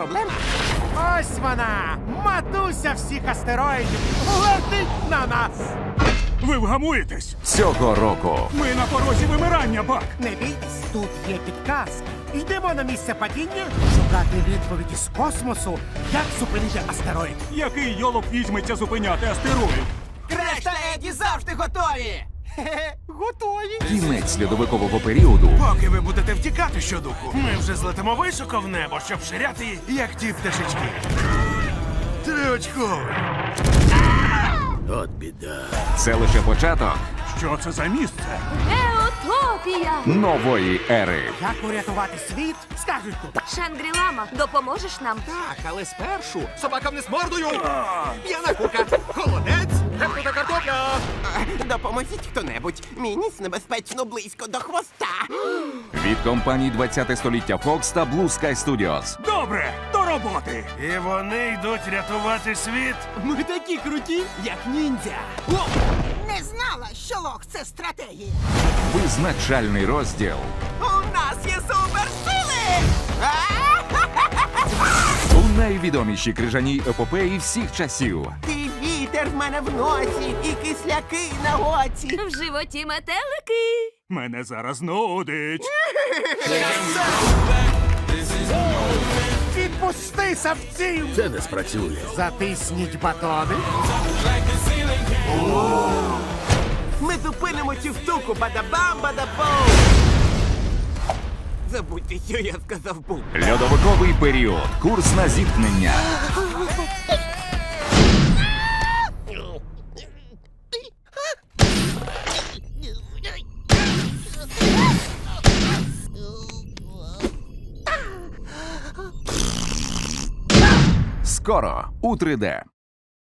проблема. Ось вона! Матуся всіх астероїдів! Летить на нас! Ви вгамуєтесь! Цього року Ми на порозі вимирання, бак! Не бійтесь, тут є підказки. Йдемо на місце падіння шукати відповіді з космосу, як зупинити астероїд. Який йолоп візьметься зупиняти астероїд? Решта Еді завжди готові! Готові. кінець льодовикового періоду Поки ви будете втікати щодуху, ми вже злетимо високо в небо, щоб ширяти, як ті пташечки. Триочковий. От біда. це лише початок Що це за місце? Еутопія! нової ери. Як урятувати світ, скажуть тут. Шангрілама, допоможеш нам? Так, але спершу собакам не з мордою! П'яна курка! Холодець! Гепнута картопля! Допоможіть хто-небудь. Мій ніс небезпечно близько до хвоста. Від компаній 20 століття Fox та Blue Sky Studios. Добре, до роботи! І вони йдуть рятувати світ. Ми такі круті, як ніндзя! Не знала, що лох це стратегія. Визначальний розділ У нас є суперсили! у найвідомішій крижаній епопеї всіх часів. Ти вітер в мене в носі і кисляки на оці. В животі метелики. Мене зараз нудить. Відпусти савців! Це не спрацює. Затисніть батони. Ми зупинимо цю штуку, бадабам, бадабом! Забудьте, що я сказав бум. Льодовиковий період. Курс на зіткнення. Скоро у 3D.